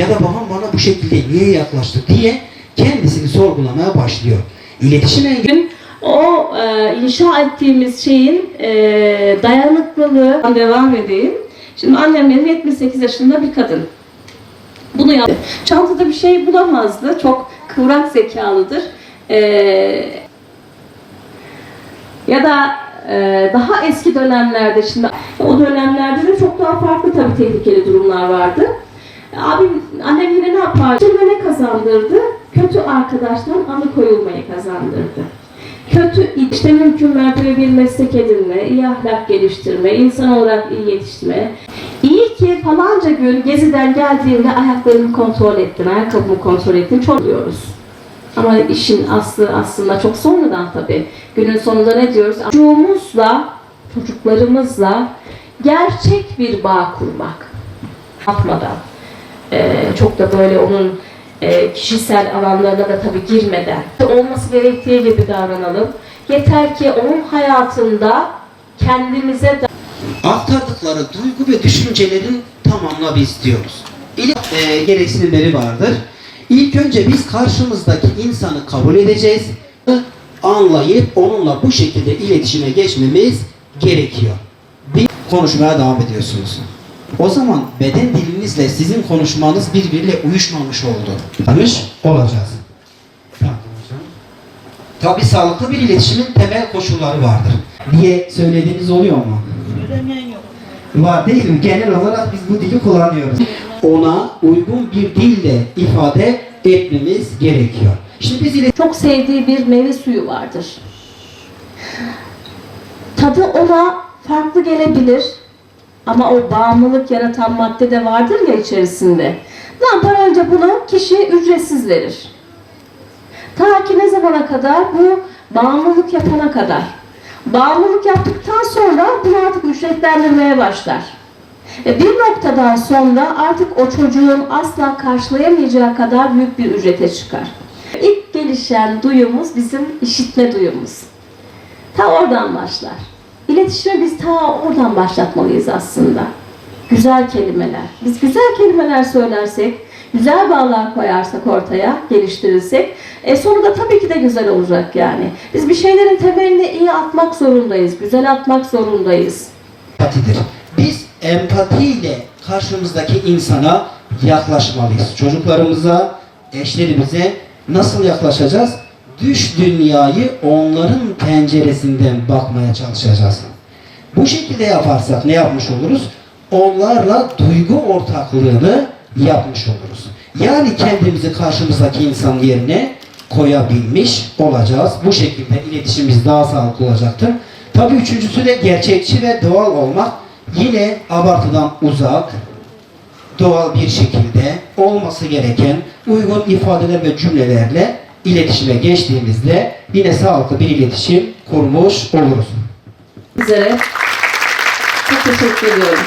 ya da babam bana bu şekilde niye yaklaştı diye kendisini sorgulamaya başlıyor. İletişim engeli o e, inşa ettiğimiz şeyin e, dayanıklılığı devam edeyim. Şimdi annem benim 78 yaşında bir kadın. Bunu yaptı. Çantada bir şey bulamazdı. Çok kıvrak zekalıdır. E, ya da e, daha eski dönemlerde şimdi o dönemlerde de çok daha farklı tabii tehlikeli durumlar vardı. Abim, annem yine ne yapar? Cebime ne kazandırdı? Kötü arkadaştan alıkoyulmayı kazandırdı. Kötü işte mümkün mertebe bir meslek edinme, iyi ahlak geliştirme, insan olarak iyi yetiştirme. İyi ki falanca gün geziden geldiğimde ayaklarımı kontrol ettim, ayakkabımı kontrol ettim. Çok diyoruz. Ama işin aslı aslında çok sonradan tabii. Günün sonunda ne diyoruz? Çocuğumuzla, çocuklarımızla gerçek bir bağ kurmak. Yapmadan. Ee, çok da böyle onun e, kişisel alanlarına da tabii girmeden olması gerektiği gibi davranalım. Yeter ki onun hayatında kendimize de aktardıkları duygu ve düşüncelerin tamamını biz istiyoruz. İle e, gereksinimleri vardır. İlk önce biz karşımızdaki insanı kabul edeceğiz. Anlayıp onunla bu şekilde iletişime geçmemiz gerekiyor. Bir konuşmaya devam ediyorsunuz. O zaman beden dilinizle sizin konuşmanız birbiriyle uyuşmamış oldu. Tanış olacağız. Tabi sağlıklı bir iletişimin temel koşulları vardır. Diye söylediğiniz oluyor mu? Söylemeyen yok. Var değil mi? Genel olarak biz bu dili kullanıyoruz. Ona uygun bir dille ifade etmemiz gerekiyor. Şimdi biz ile çok sevdiği bir meyve suyu vardır. Tadı ona farklı gelebilir ama o bağımlılık yaratan madde de vardır ya içerisinde. Ne yapar önce bunu kişi ücretsiz verir. Ta ki ne zamana kadar? Bu bağımlılık yapana kadar. Bağımlılık yaptıktan sonra bunu artık ücretlendirmeye başlar. E bir noktadan sonra artık o çocuğun asla karşılayamayacağı kadar büyük bir ücrete çıkar. İlk gelişen duyumuz bizim işitme duyumuz. Ta oradan başlar. İletişimi biz ta oradan başlatmalıyız aslında. Güzel kelimeler. Biz güzel kelimeler söylersek, güzel bağlar koyarsak ortaya, geliştirirsek, e sonu da tabii ki de güzel olacak yani. Biz bir şeylerin temelini iyi atmak zorundayız, güzel atmak zorundayız. empatidir. Biz empatiyle karşımızdaki insana yaklaşmalıyız. Çocuklarımıza, eşlerimize nasıl yaklaşacağız? Düş dünyayı onların penceresinden bakmaya çalışacağız. Bu şekilde yaparsak ne yapmış oluruz? Onlarla duygu ortaklığını yapmış oluruz. Yani kendimizi karşımızdaki insanın yerine koyabilmiş olacağız. Bu şekilde iletişimimiz daha sağlıklı olacaktır. Tabii üçüncüsü de gerçekçi ve doğal olmak. Yine abartıdan uzak, doğal bir şekilde olması gereken uygun ifadeler ve cümlelerle iletişime geçtiğimizde yine sağlıklı bir iletişim kurmuş oluruz. Sizlere çok teşekkür ediyorum.